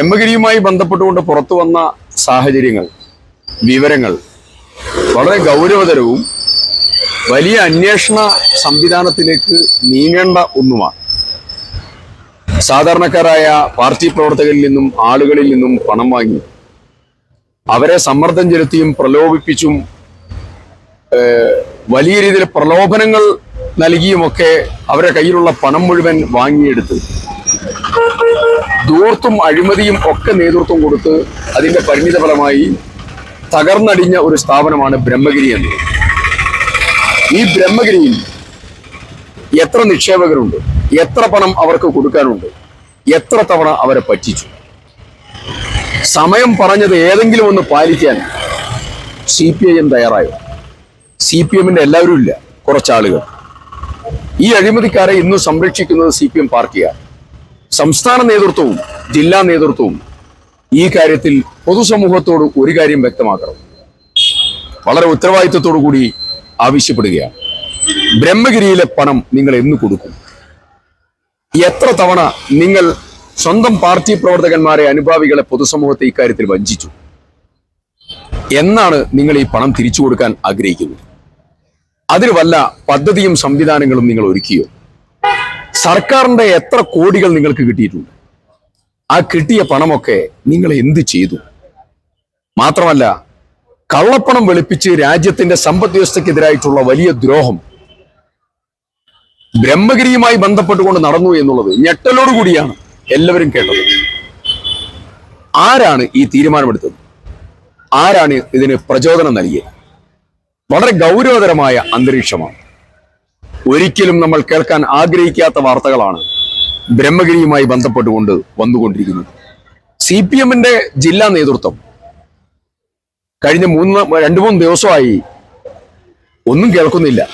ബ്രഹ്മഗിരിയുമായി ബന്ധപ്പെട്ടുകൊണ്ട് പുറത്തു വന്ന സാഹചര്യങ്ങൾ വിവരങ്ങൾ വളരെ ഗൗരവതരവും വലിയ അന്വേഷണ സംവിധാനത്തിലേക്ക് നീങ്ങേണ്ട ഒന്നുമാണ്. സാധാരണക്കാരായ പാർട്ടി പ്രവർത്തകരിൽ നിന്നും ആളുകളിൽ നിന്നും പണം വാങ്ങി അവരെ സമ്മർദ്ദം ചെലുത്തിയും പ്രലോഭിപ്പിച്ചും വലിയ രീതിയിൽ പ്രലോഭനങ്ങൾ നൽകിയുമൊക്കെ അവരുടെ കയ്യിലുള്ള പണം മുഴുവൻ വാങ്ങിയെടുത്ത് ദൂർത്തും അഴിമതിയും ഒക്കെ നേതൃത്വം കൊടുത്ത് അതിന്റെ പരിണിത ഫലമായി തകർന്നടിഞ്ഞ ഒരു സ്ഥാപനമാണ് ബ്രഹ്മഗിരി എന്നത്. ഈ ബ്രഹ്മഗിരിയിൽ എത്ര നിക്ഷേപകരുണ്ട്? എത്ര പണം അവർക്ക് കൊടുക്കാനുണ്ട്? എത്ര തവണ അവരെ പറ്റിച്ചു? സമയം പറഞ്ഞത് ഏതെങ്കിലും ഒന്ന് പാലിക്കാൻ സി പി ഐ എം തയ്യാറായോ? സി പി എമ്മിന്റെ എല്ലാവരും ഇല്ല കുറച്ചാളുകൾ. ഈ അഴിമതിക്കാരെ ഇന്നും സംരക്ഷിക്കുന്നത് സി പി എം പാർട്ടിയാണ്. സംസ്ഥാന നേതൃത്വവും ജില്ലാ നേതൃത്വവും ഈ കാര്യത്തിൽ പൊതുസമൂഹത്തോട് ഒരു കാര്യം വ്യക്തമാക്കണം. വളരെ ഉത്തരവാദിത്വത്തോടു കൂടി ആവശ്യപ്പെടുകയാണ്. ബ്രഹ്മഗിരിയിലെ പണം നിങ്ങൾ എന്ന് കൊടുക്കും. എത്ര തവണ നിങ്ങൾ സ്വന്തം പാർട്ടി പ്രവർത്തകന്മാരെ അനുഭാവികളെ പൊതുസമൂഹത്തെ ഇക്കാര്യത്തിൽ വഞ്ചിച്ചു? എന്നാണ് നിങ്ങൾ ഈ പണം തിരിച്ചു കൊടുക്കാൻ ആഗ്രഹിക്കുന്നത്. അതിന് വല്ല പദ്ധതിയും സംവിധാനങ്ങളും നിങ്ങൾ ഒരുക്കിയോ? സർക്കാരിന്റെ എത്ര കോടികൾ നിങ്ങൾക്ക് കിട്ടിയിട്ടുണ്ട്? ആ കിട്ടിയ പണമൊക്കെ നിങ്ങൾ എന്ത് ചെയ്തു? മാത്രമല്ല കള്ളപ്പണം വെളുപ്പിച്ച് രാജ്യത്തിന്റെ സമ്പദ് വ്യവസ്ഥക്കെതിരായിട്ടുള്ള വലിയ ദ്രോഹം ബ്രഹ്മഗിരിയുമായി ബന്ധപ്പെട്ടുകൊണ്ട് നടന്നു എന്നുള്ളത് ഞെട്ടലോടുകൂടിയാണ് എല്ലാവരും കേട്ടത്. ആരാണ് ഈ തീരുമാനമെടുത്തത്? ആരാണ് ഇതിന് പ്രചോദനം നൽകിയത്? വളരെ ഗൗരവതരമായ അന്തരീക്ഷമാണ്. ഒരിക്കലും നമ്മൾ കേൾക്കാൻ ആഗ്രഹിക്കാത്ത വാർത്തകളാണ് ബ്രഹ്മഗിരിയുമായി ബന്ധപ്പെട്ടുകൊണ്ട് വന്നുകൊണ്ടിരിക്കുന്നത്. സി പി എമ്മിന്റെ ജില്ലാ നേതൃത്വം കഴിഞ്ഞ മൂന്ന് രണ്ടു മൂന്ന് ദിവസമായി ഒന്നും കേൾക്കുന്നില്ല.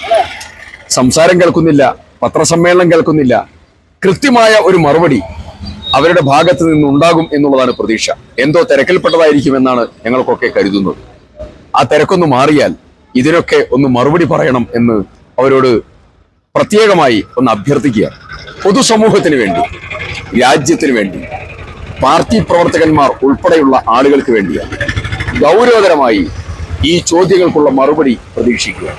സംസാരം കേൾക്കുന്നില്ല പത്രസമ്മേളനം കേൾക്കുന്നില്ല. കൃത്യമായ ഒരു മറുപടി അവരുടെ ഭാഗത്ത് നിന്നുണ്ടാകും എന്നുള്ളതാണ് പ്രതീക്ഷ. എന്തോ തിരക്കിൽപ്പെട്ടതായിരിക്കുമെന്നാണ് ഞങ്ങൾക്കൊക്കെ കരുതുന്നത്. ആ തിരക്കൊന്ന് മാറിയാൽ ഇതിനൊക്കെ ഒന്ന് മറുപടി പറയണം എന്ന് അവരോട് പ്രത്യേകമായി ഒന്ന് അഭ്യർത്ഥിക്കുക. പൊതുസമൂഹത്തിന് വേണ്ടി രാജ്യത്തിന് വേണ്ടി പാർട്ടി പ്രവർത്തകന്മാർ ഉൾപ്പെടെയുള്ള ആളുകൾക്ക് വേണ്ടിയാണ് ഗൗരവതരമായി ഈ ചോദ്യങ്ങൾക്കുള്ള മറുപടി പ്രതീക്ഷിക്കുക.